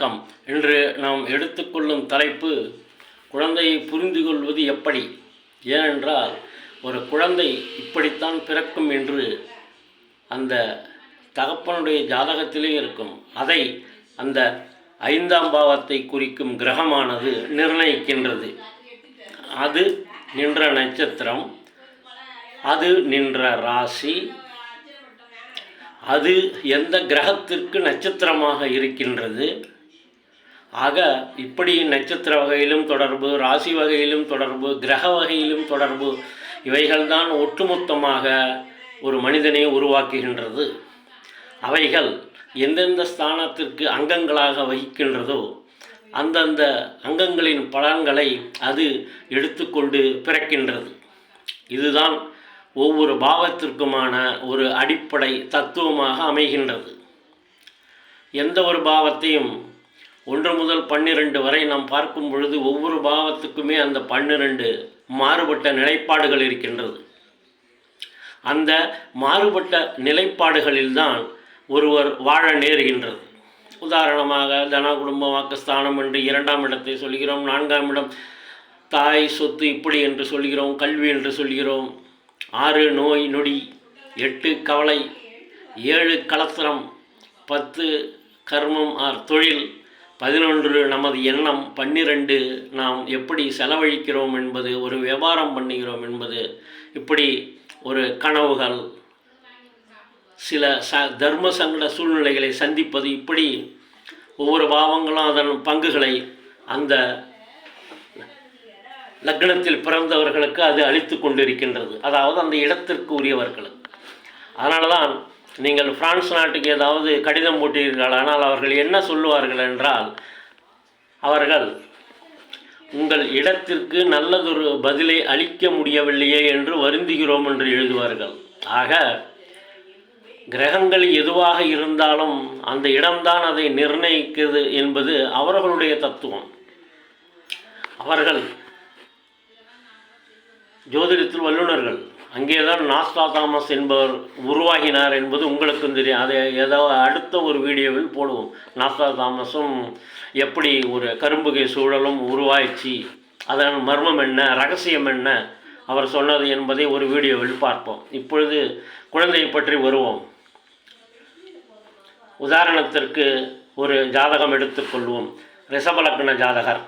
வணக்கம். இன்று நாம் எடுத்துக்கொள்ளும் தலைப்பு குழந்தையை புரிந்து கொள்வது எப்படி? ஏனென்றால் ஒரு குழந்தை இப்படித்தான் பிறக்கும் என்று அந்த தகப்பனுடைய ஜாதகத்திலே இருக்கும். அதை அந்த ஐந்தாம் பாவத்தை குறிக்கும் கிரகமானது நிர்ணயிக்கின்றது. அது நின்ற நட்சத்திரம் அது நின்ற ராசி அது எந்த கிரகத்திற்கு நட்சத்திரமாக இருக்கின்றது ஆக இப்படி நட்சத்திர வகையிலும் தொடர்பு ராசி வகையிலும் தொடர்பு கிரக வகையிலும் தொடர்பு இவைகள்தான் ஒட்டுமொத்தமாக ஒரு மனிதனை உருவாக்குகின்றது. அவைகள் எந்தெந்த ஸ்தானத்திற்கு அங்கங்களாக வகிக்கின்றதோ அந்தந்த அங்கங்களின் பலன்களை அது எடுத்துக்கொண்டு பிறக்கின்றது. இதுதான் ஒவ்வொரு பாவத்திற்குமான ஒரு அடிப்படை தத்துவமாக அமைகின்றது. எந்த ஒரு பாவத்தையும் ஒன்று முதல் பன்னிரண்டு வரை நாம் பார்க்கும் பொழுது ஒவ்வொரு பாவத்துக்குமே அந்த பன்னிரண்டு மாறுபட்ட நிலைப்பாடுகள் இருக்கின்றது. அந்த மாறுபட்ட நிலைப்பாடுகளில்தான் ஒருவர் வாழ நேருகின்றது. உதாரணமாக தன குடும்ப வாக்குஸ்தானம் என்று இரண்டாம் இடத்தை சொல்கிறோம் நான்காம் இடம் தாய் சொத்து இப்படி என்று சொல்கிறோம் கல்வி என்று சொல்கிறோம் ஆறு நோய் நொடி எட்டு கவலை ஏழு கலத்திரம் பத்து கர்மம் ஆர் தொழில் பதினொன்று நமது எண்ணம் பன்னிரண்டு நாம் எப்படி செலவழிக்கிறோம் என்பது ஒரு வியாபாரம் பண்ணுகிறோம் என்பது இப்படி ஒரு கனவுகள் சில ச தர்ம சங்கட சூழ்நிலைகளை சந்திப்பது இப்படி ஒவ்வொரு பாவங்களும் அதன் பங்குகளை அந்த லக்னத்தில் பிறந்தவர்களுக்கு அது அளித்து கொண்டிருக்கின்றது. அதாவது அந்த இடத்திற்கு உரியவர்களுக்கு. அதனால தான் நீங்கள் பிரான்ஸ் நாட்டுக்கு ஏதாவது கடிதம் போட்டீர்கள் ஆனால் அவர்கள் என்ன சொல்லுவார்கள் என்றால் அவர்கள் உங்கள் இடத்திற்கு நல்லதொரு பதிலை அளிக்க முடியவில்லையே என்று வருந்துகிறோம் என்று எழுதுவார்கள். ஆக கிரகங்கள் எதுவாக இருந்தாலும் அந்த இடம்தான் அதை நிர்ணயிக்கிறது என்பது அவர்களுடைய தத்துவம். அவர்கள் ஜோதிடத்தில் வல்லுநர்கள் அங்கேதான் நாஸ்டா தாமஸ் என்பவர் உருவாகினார் என்பது உங்களுக்கும் தெரியும். அதை ஏதோ அடுத்த ஒரு வீடியோவில் போடுவோம். நாஸ்டா தாமஸும் எப்படி ஒரு கரும்புகை சூழலும் உருவாயிச்சு அதன் மர்மம் என்ன ரகசியம் என்ன அவர் சொன்னது என்பதை ஒரு வீடியோவில் பார்ப்போம். இப்பொழுது குழந்தையை பற்றி வருவோம். உதாரணத்திற்கு ஒரு ஜாதகம் எடுத்துக்கொள்வோம் ரிஷபலக்ன ஜாதகர்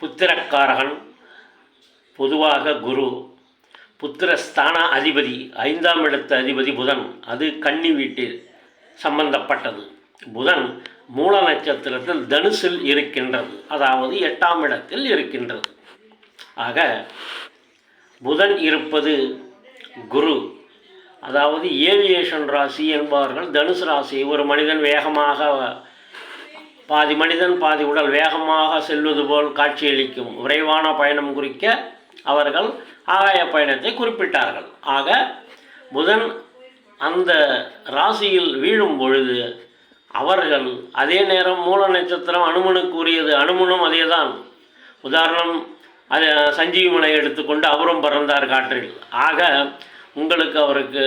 புத்திரக்காரகன் பொதுவாக குரு புத்திரஸ்தான அதிபதி ஐந்தாம் இடத்து அதிபதி புதன். அது கன்னி வீட்டில் சம்பந்தப்பட்டது. புதன் மூல நட்சத்திரத்தில் தனுசில் இருக்கின்றது. அதாவது எட்டாம் இடத்தில் இருக்கின்றது. ஆக புதன் இருப்பது குரு. அதாவது ஏவியேஷன் ராசி என்பவர்கள் தனுசு ராசி ஒரு மனிதன் வேகமாக பாதி மனிதன் பாதி உடல் வேகமாக செல்வது போல் காட்சியளிக்கும். விரைவான பயணம் குறிக்க அவர்கள் ஆகாய பயணத்தை குறிப்பிட்டார்கள். ஆக புதன் அந்த ராசியில் வீழும் பொழுது அவர்கள் அதே நேரம் மூல நட்சத்திரம் அனுமனுக்கு உரியது அனுமனும் அதே தான் உதாரணம் அது சஞ்சீவனை எடுத்துக்கொண்டு அவரும் பறந்தார் காற்றில். ஆக உங்களுக்கு அவருக்கு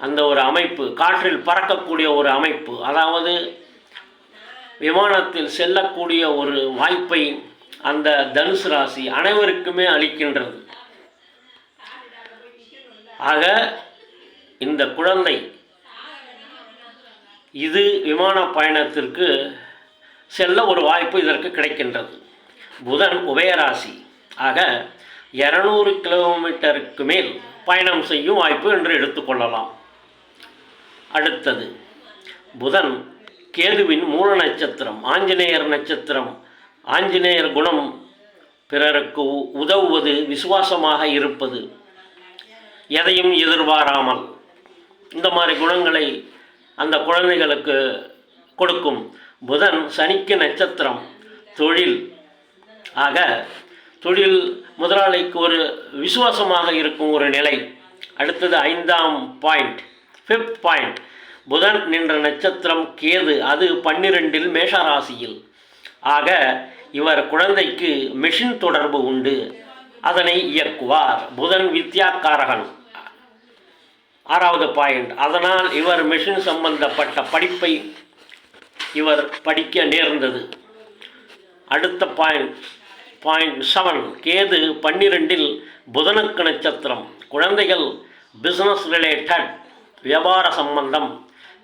அந்த ஒரு அமைப்பு காற்றில் பறக்கக்கூடிய ஒரு அமைப்பு அதாவது விமானத்தில் செல்லக்கூடிய ஒரு வாய்ப்பை அந்த தனுசு ராசி அனைவருக்குமே அளிக்கின்றது. ஆக இந்த குழந்தை இது விமான பயணத்திற்கு செல்ல ஒரு வாய்ப்பு இதற்கு கிடைக்கின்றது. புதன் உபயராசி. ஆக இரநூறு கிலோமீட்டருக்கு மேல் பயணம் செய்யும் வாய்ப்பு என்று எடுத்துக்கொள்ளலாம் அடுத்தது புதன் கேதுவின் மூல நட்சத்திரம் ஆஞ்சநேயர் நட்சத்திரம் ஆஞ்சநேயர் குணம் பிறருக்கு உ- உதவுவது விசுவாசமாக இருப்பது எதையும் எதிர்பாராமல் இந்த மாதிரி குணங்களை அந்த குழந்தைகளுக்கு கொடுக்கும். புதன் சனிக்கு நட்சத்திரம் தொழில். ஆக தொழில் முதலாளிக்கு ஒரு விசுவாசமாக இருக்கும் ஒரு நிலை. அடுத்தது ஐந்தாம் பாயிண்ட் ஃபிஃப்த் பாயிண்ட் புதன் நின்ற நட்சத்திரம் கேது அது பன்னிரெண்டில் மேஷராசியில். ஆக இவர் குழந்தைக்கு மெஷின் தொடர்பு உண்டு. அதனை இயக்குவார். புதன் வித்யாக்காரகன். ஆறாவது பாயிண்ட் அதனால் இவர் மெஷின் சம்பந்தப்பட்ட படிப்பை இவர் படிக்க நேர்ந்தது. அடுத்த பாயிண்ட் பாயிண்ட் செவன் கேது பன்னிரெண்டில் புதனுக்கு நட்சத்திரம் குழந்தைகள் பிஸ்னஸ் ரிலேட்டட் வியாபார சம்பந்தம்.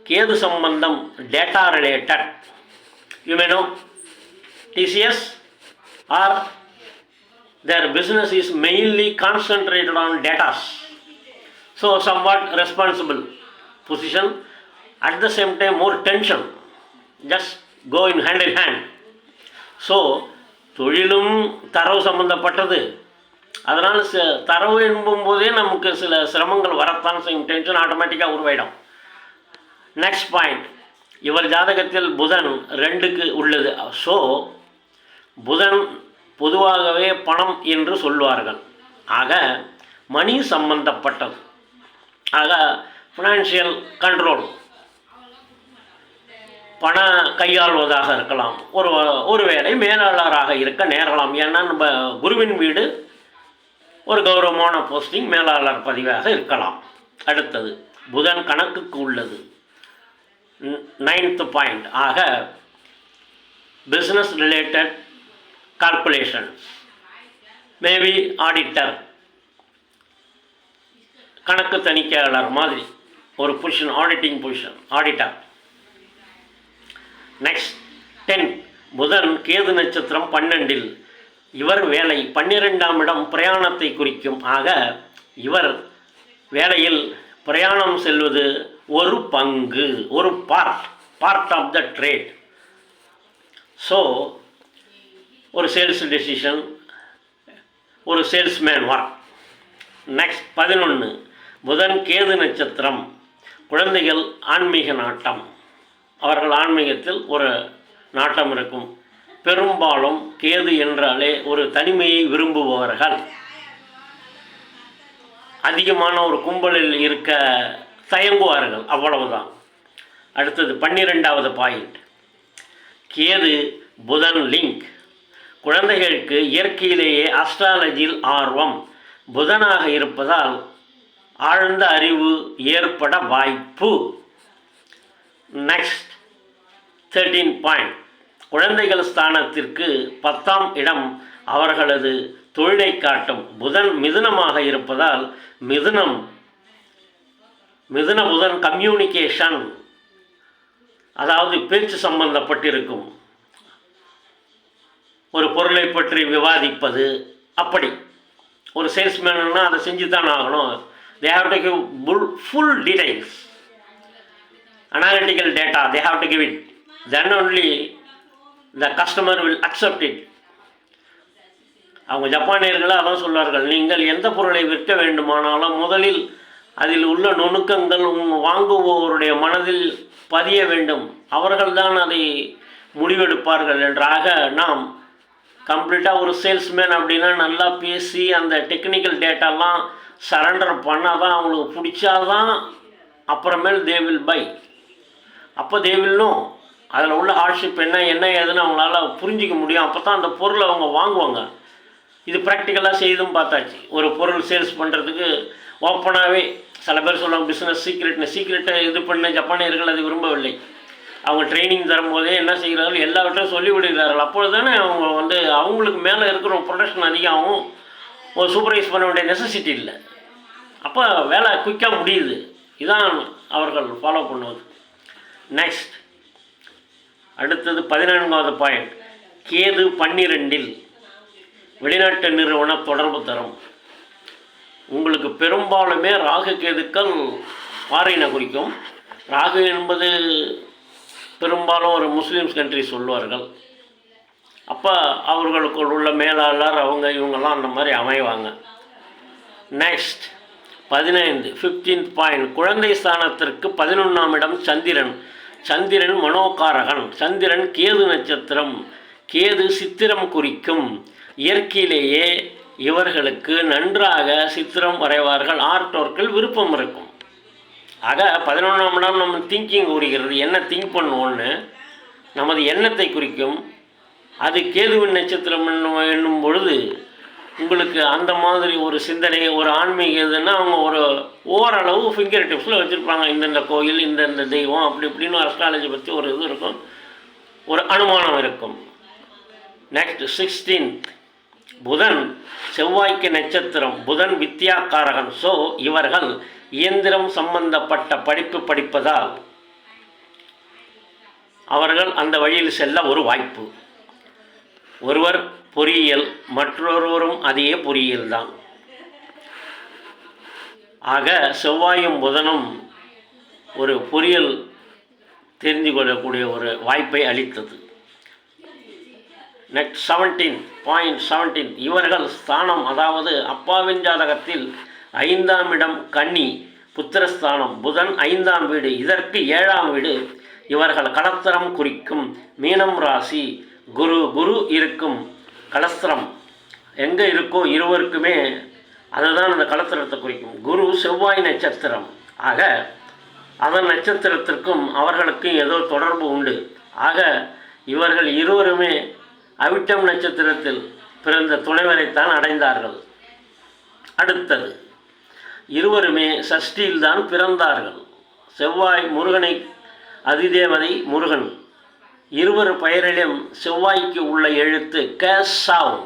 கேது சம்பந்தம் data related you may know TCS are their business is mainly concentrated on datas So, somewhat responsible position, at the same time, more tension. Just go in hand in hand. So தொழிலும் தரவு சம்மந்தப்பட்டது அதனால் ச தரவு என்பும் போதே நமக்கு சில சிரமங்கள் வரத்தான் செய்யும். டென்ஷன் ஆட்டோமேட்டிக்காக உருவாயிடும். நெக்ஸ்ட் பாயிண்ட் இவர் ஜாதகத்தில் புதன் ரெண்டுக்கு உள்ளது. ஸோ புதன் பொதுவாகவே பணம் என்று சொல்வார்கள். ஆக மணி சம்பந்தப்பட்டது. ஆக ஃபினான்ஷியல் கண்ட்ரோல் பண கையாள்வதாக இருக்கலாம். ஒரு ஒருவேளை மேலாளராக இருக்க நேரலாம். ஏன்னா நம்ம குருவின் வீடு ஒரு கௌரவமான போஸ்டிங் மேலாளர் பதிவாக இருக்கலாம். அடுத்தது புதன் கணக்குக்கு உள்ளது. நைன்த் பாயிண்ட் ஆக business related calculations maybe auditor கணக்கு தணிக்கையாளர் மாதிரி ஒரு position auditing position auditor next ten Budhan Ketu நட்சத்திரம் பன்னெண்டில் இவர் வேலை பன்னிரெண்டாம் இடம் பிரயாணத்தை குறிக்கும். ஆக இவர் வேலையில் பிரயாணம் செல்வது ஒரு பங்கு ஒரு part part of the trade so ஒரு சேல்ஸ் டெசிஷன் ஒரு சேல்ஸ்மேன் ஒர்க் நெக்ஸ்ட் பதினொன்று புதன் கேது நட்சத்திரம் குழந்தைகள் ஆன்மீக நாட்டம். அவர்கள் ஆன்மீகத்தில் ஒரு நாட்டம் இருக்கும். பெரும்பாலும் கேது என்றாலே ஒரு தனிமையை விரும்புபவர்கள். அதிகமான ஒரு கும்பலில் இருக்க தயங்குவார்கள் அவ்வளவுதான். அடுத்தது பன்னிரெண்டாவது பாயிண்ட் கேது புதன் லிங்க். குழந்தைகளுக்கு இயற்கையிலேயே அஸ்ட்ராலஜியில் ஆர்வம். புதனாக இருப்பதால் ஆழ்ந்த அறிவு ஏற்பட வாய்ப்பு. நெக்ஸ்ட் தேர்ட்டீன் பாயிண்ட் குழந்தைகள் ஸ்தானத்திற்கு பத்தாம் இடம் அவர்களது தொழிலை காட்டும். புதன் மிதுனமாக இருப்பதால் மிதுனம் மிதுன புதன் கம்யூனிகேஷன் அதாவது பேச்சு சம்பந்தப்பட்டிருக்கும். ஒரு பொருளை பற்றி விவாதிப்பது அப்படி. ஒரு சேல்ஸ்மேனுன்னா அதை செஞ்சு தான் ஆகணும். They have to give full details analytical data they have to give it. Then only the customer will accept it. அவங்க ஜப்பானியர்கள் அதான் சொல்வார்கள் நீங்கள் எந்த பொருளை விற்க வேண்டுமானாலும் முதலில் அதில் உள்ள நுணுக்கங்கள் வாங்குபவருடைய மனதில் பதிய வேண்டும். அவர்கள்தான் அதை முடிவெடுப்பார்கள். என்றாக நாம் கம்ப்ளீட்டாக ஒரு சேல்ஸ்மேன் அப்படின்னா நல்லா பேசி அந்த டெக்னிக்கல் டேட்டாலாம் சரண்டர் பண்ணால் தான் அவங்களுக்கு பிடிச்சாதான் அப்புறமேல் தே வில் பை அப்போ தே வில் நோ அதில் உள்ள ஹார்ட்ஷிப் என்ன என்ன ஏதுன்னு அவங்களால புரிஞ்சிக்க முடியும். அப்போ தான் அந்த பொருளை அவங்க வாங்குவாங்க. இது ப்ராக்டிக்கலாக செய்தும் பார்த்தாச்சு. ஒரு பொருள் சேல்ஸ் பண்ணுறதுக்கு ஓப்பனாகவே சில பேர் சொல்லுவாங்க பிஸ்னஸ் சீக்ரெட்னு சீக்ரெட்டை இது பண்ண ஜப்பானியர்கள் அது விரும்பவில்லை. அவங்க ட்ரைனிங் தரும்போதே என்ன செய்கிறார்கள்? எல்லாவற்றையும் சொல்லி விடுகிறார்கள் அப்பொழுது தானே அவங்க வந்து அவங்களுக்கு மேலே இருக்கிற ப்ரொடக்ஷன் அதிகமாகும். ஒரு சூப்பர்வைஸ் பண்ண வேண்டிய நெசசிட்டி இல்லை. அப்போ வேலை குயிக்காக முடியுது. இதான் அவர்கள் ஃபாலோ பண்ணுவது. நெக்ஸ்ட் அடுத்தது பதினான்காவது பாயிண்ட் கேது பன்னிரெண்டில் வெளிநாட்டு நிறுவன தொடர்பு தரும். உங்களுக்கு பெரும்பாலுமே ராகு கேதுக்கள் பாறையினை குறிக்கும். ராகு என்பது பெரும்பாலும் ஒரு முஸ்லீம்ஸ் கண்ட்ரி சொல்வார்கள். அப்போ அவர்களுக்குள் உள்ள மேலாளர் அவங்க இவங்கெல்லாம் அந்த மாதிரி அமைவாங்க. நெக்ஸ்ட் பதினைந்து ஃபிஃப்டீன்த் பாயிண்ட் குழந்தை ஸ்தானத்திற்கு பதினொன்றாம் இடம் சந்திரன். சந்திரன் மனோகாரகன். சந்திரன் கேது நட்சத்திரம். கேது சித்திரம் குறிக்கும். இயற்கையிலேயே இவர்களுக்கு நன்றாக சித்திரம் வரைவார்கள். ஆர்ட் ஒர்க்கில் விருப்பம் இருக்கும். ஆக பதினொன்றாம் இடம் நம்ம திங்கிங் கூறுகிறது. என்ன திங்க் பண்ணுவோன்னு நமது எண்ணத்தை குறிக்கும். அது கேதுவின் நட்சத்திரம் என்னும் என்னும் பொழுது உங்களுக்கு அந்த மாதிரி ஒரு சிந்தனை ஒரு ஆன்மீக இதுன்னா அவங்க ஒரு ஓரளவு ஃபிங்கர் டிப்ஸில் வச்சுருப்பாங்க. இந்தந்த கோயில் இந்தந்த தெய்வம் அப்படி இப்படின்னு அஸ்ட்ராலஜி பற்றி ஒரு இது இருக்கும். ஒரு அனுமானம் இருக்கும். நெக்ஸ்ட் சிக்ஸ்டீன்த் புதன் செவ்வாய்க்கு நட்சத்திரம். புதன் வித்யாக்காரகன். ஸோ இவர்கள் இயந்திரம் சம்பந்தப்பட்ட படிப்பு படிப்பதால் அவர்கள் அந்த வழியில் செல்ல ஒரு வாய்ப்பு. ஒருவர் பொறியியல் மற்றொருவரும் அதே பொறியியல் தான் ஆக செவ்வாயும் புதனும் ஒரு பொறியியல் தெரிந்து கொள்ளக்கூடிய ஒரு வாய்ப்பை அளித்தது. நெக்ஸ்ட் செவன்டீன் பாயிண்ட் செவன்டீன் இவர்கள் ஸ்தானம் அதாவது அப்பாவின் ஜாதகத்தில் ஐந்தாம் இடம் கன்னி புத்திரஸ்தானம் புதன் ஐந்தாம் வீடு இதற்கு ஏழாம் வீடு இவர்கள் கடத்தரம் குறிக்கும் மீனம் ராசி குரு குரு இருக்கும் கலஸ்திரம் எங்கே இருக்கோ இருவருக்குமே அதுதான் அந்த கலத்திரத்தை குறிக்கும். குரு செவ்வாய் நட்சத்திரம். ஆக அதன் நட்சத்திரத்திற்கும் அவர்களுக்கும் ஏதோ தொடர்பு உண்டு. ஆக இவர்கள் இருவருமே அவிட்டம் நட்சத்திரத்தில் பிறந்த துணைவரைத்தான் அடைந்தார்கள். அடுத்தது இருவருமே சஷ்டியில்தான் பிறந்தார்கள். செவ்வாய் முருகனை அதிதேவதை முருகன். இருவர் பெயரிலும் செவ்வாய்க்கு உள்ள எழுத்து க சாவ்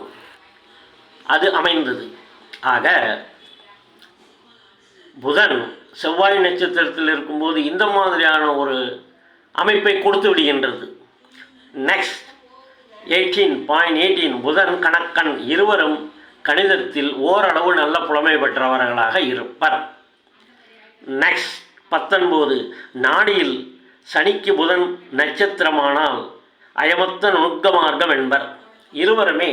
அது அமைந்தது. ஆக புதன் செவ்வாய் நட்சத்திரத்தில் இருக்கும்போது இந்த மாதிரியான ஒரு அமைப்பை கொடுத்து விடுகின்றது. நெக்ஸ்ட் எயிட்டீன் பாயிண்ட் எயிட்டீன் புதன் கணக்கன் இருவரும் கணிதத்தில் ஓரளவு நல்ல புலமை பெற்றவர்களாக இருப்பர். நெக்ஸ்ட் பத்தொன்பது நாடியில் சனிக்கு புதன் நட்சத்திரமானால் அயமொத்த நுணுக்க மார்க்கம் என்பர். இருவருமே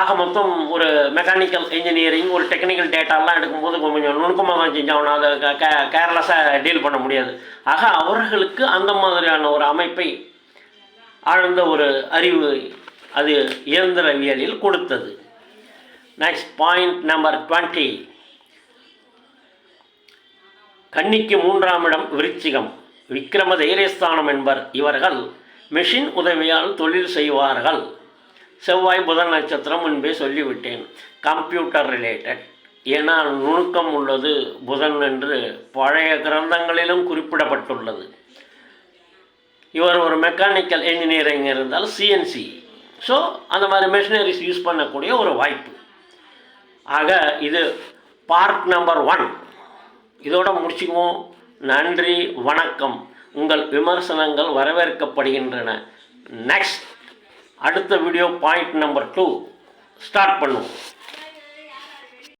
ஆக மொத்தம் ஒரு மெக்கானிக்கல் இன்ஜினியரிங் ஒரு டெக்னிக்கல் டேட்டாலாம் எடுக்கும்போது கொஞ்சம் நுணுக்கமாக தான் செஞ்சாகணும் அதை கே கேர்லெஸ்ஸாக டீல் பண்ண முடியாது. ஆக அவர்களுக்கு அந்த மாதிரியான ஒரு அமைப்பை ஆழ்ந்த ஒரு அறிவு அது இயந்திரவியலில் கொடுத்தது. நெக்ஸ்ட் பாயிண்ட் நம்பர் டுவெண்ட்டி கன்னிக்கு மூன்றாம் இடம் விருச்சிகம். விக்ரம தைரியஸ்தானம் என்பர் இவர்கள் மெஷின் உதவியால் தொழில் செய்வார்கள். செவ்வாய் புதன் நட்சத்திரம் முன்பே சொல்லிவிட்டேன். Computer related. ஏனால் நுணுக்கம் உள்ளது புதன் என்று பழைய கிரந்தங்களிலும் குறிப்பிடப்பட்டுள்ளது. இவர் ஒரு மெக்கானிக்கல் இன்ஜினியரிங் இருந்தால் சிஎன்சி ஸோ அந்த மாதிரி மெஷினரிஸ் யூஸ் பண்ணக்கூடிய ஒரு வாய்ப்பு. ஆக இது பார்ட் நம்பர் ஒன் இதோட முடிச்சுக்குவோம். நன்றி வணக்கம். உங்கள் விமர்சனங்கள் வரவேற்கப்படுகின்றன. நெக்ஸ்ட் அடுத்த video point number two start பண்ணுவோம்.